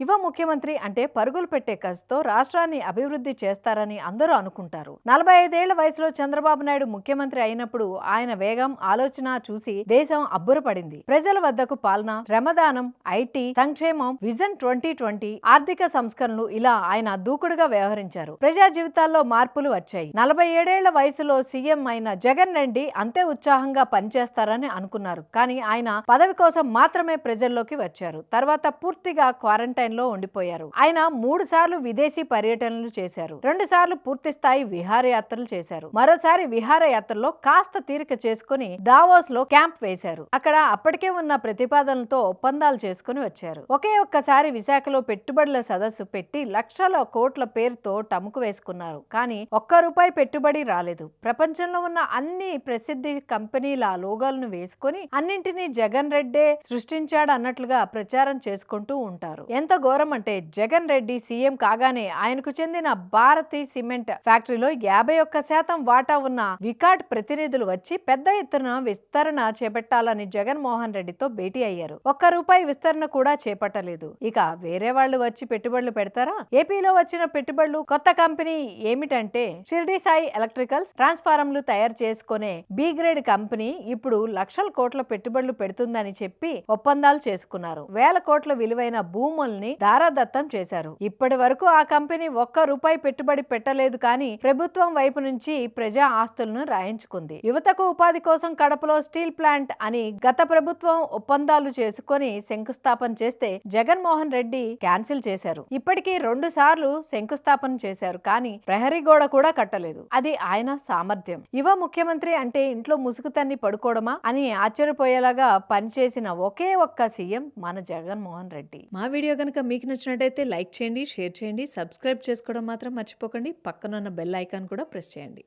యువ ముఖ్యమంత్రి అంటే పరుగులు పెట్టే కసితో రాష్ట్రాన్ని అభివృద్ధి చేస్తారని అందరూ అనుకుంటారు. నలభై ఐదేళ్ళ వయసులో చంద్రబాబు నాయుడు ముఖ్యమంత్రి అయినప్పుడు ఆయన వేగం ఆలోచన చూసి దేశం అబ్బురపడింది. ప్రజల వద్దకు పాలన శ్రమదానం ఐటీ సంక్షేమం విజన్ ట్వంటీ ట్వంటీ ఆర్థిక సంస్కరణలు ఇలా ఆయన దూకుడుగా వ్యవహరించారు. ప్రజా జీవితాల్లో మార్పులు వచ్చాయి. నలభై ఏడేళ్ళ వయసులో సీఎం అయిన జగన్ రెడ్డి అంతే ఉత్సాహంగా పనిచేస్తారని అనుకున్నారు. కానీ ఆయన పదవి కోసం మాత్రమే ప్రజల్లోకి వచ్చారు. తర్వాత పూర్తిగా క్వారంటైన్ క్వారంటైన్లో ఉండిపోయారు. ఆయన మూడు సార్లు విదేశీ పర్యటనలు చేశారు. రెండు సార్లు పూర్తి స్థాయి విహారయాత్రలు చేశారు. మరోసారి విహారయాత్రలో కాస్త తీరిక చేసుకుని దావోస్లో క్యాంప్ వేశారు. అక్కడ అప్పటికే ఉన్న ప్రతిపాదనలతో ఒప్పందాలు చేసుకుని వచ్చారు. ఒకే ఒక్కసారి విశాఖలో పెట్టుబడుల సదస్సు పెట్టి లక్షల కోట్ల పేరుతో టముకు వేసుకున్నారు. కానీ ఒక్క రూపాయి పెట్టుబడి రాలేదు. ప్రపంచంలో ఉన్న అన్ని ప్రసిద్ధి కంపెనీల లోగాలను వేసుకొని అన్నింటినీ జగన్ రెడ్డే సృష్టించాడు అన్నట్లుగా ప్రచారం చేసుకుంటూ ఉంటారు. ఎంత ఘోరం అంటే జగన్ రెడ్డి సీఎం కాగానే ఆయనకు చెందిన భారతి సిమెంట్ ఫ్యాక్టరీలో యాభై ఒక్క శాతం వాటా ఉన్న వికాట్ ప్రతినిధులు వచ్చి పెద్ద ఎత్తున విస్తరణ చేపట్టాలని జగన్ మోహన్ రెడ్డితో భేటీ అయ్యారు. ఒక్క రూపాయి విస్తరణ కూడా చేపట్టలేదు. ఇక వేరే వాళ్ళు వచ్చి పెట్టుబడులు పెడతారా? ఏపీలో వచ్చిన పెట్టుబడులు కొత్త కంపెనీ ఏమిటంటే షిర్డి సాయి ఎలక్ట్రికల్స్ ట్రాన్స్ఫారంలు తయారు చేసుకునే బి గ్రేడ్ కంపెనీ ఇప్పుడు లక్షల కోట్ల పెట్టుబడులు పెడుతుందని చెప్పి ఒప్పందాలు చేసుకున్నారు. వేల కోట్ల విలువైన భూముల్ని దారాదత్తం చేశారు. ఇప్పటి వరకు ఆ కంపెనీ ఒక్క రూపాయి పెట్టుబడి పెట్టలేదు కానీ ప్రభుత్వం వైపు నుంచి ప్రజా ఆస్తులను రాయించుకుంది. యువతకు ఉపాధి కోసం కడపలో స్టీల్ ప్లాంట్ అని గత ప్రభుత్వం ఒప్పందాలు చేసుకొని శంకుస్థాపన చేస్తే జగన్మోహన్ రెడ్డి క్యాన్సిల్ చేశారు. ఇప్పటికీ రెండు సార్లు శంకుస్థాపన చేశారు కానీ ప్రహరీ గోడ కూడా కట్టలేదు. అది ఆయన సామర్థ్యం. యువ ముఖ్యమంత్రి అంటే ఇంట్లో ముసుగు తన్ని పడుకోవడమా అని ఆశ్చర్యపోయేలాగా పనిచేసిన ఒకే ఒక్క సీఎం మన జగన్మోహన్ రెడ్డి. మా వీడియో కనుక మీకు నచ్చినట్టయితే లైక్ చేయండి షేర్ చేయండి సబ్స్క్రైబ్ చేసుకోవడం మాత్రం మర్చిపోకండి. పక్కనున్న బెల్ ఐకాన్ కూడా ప్రెస్ చేయండి.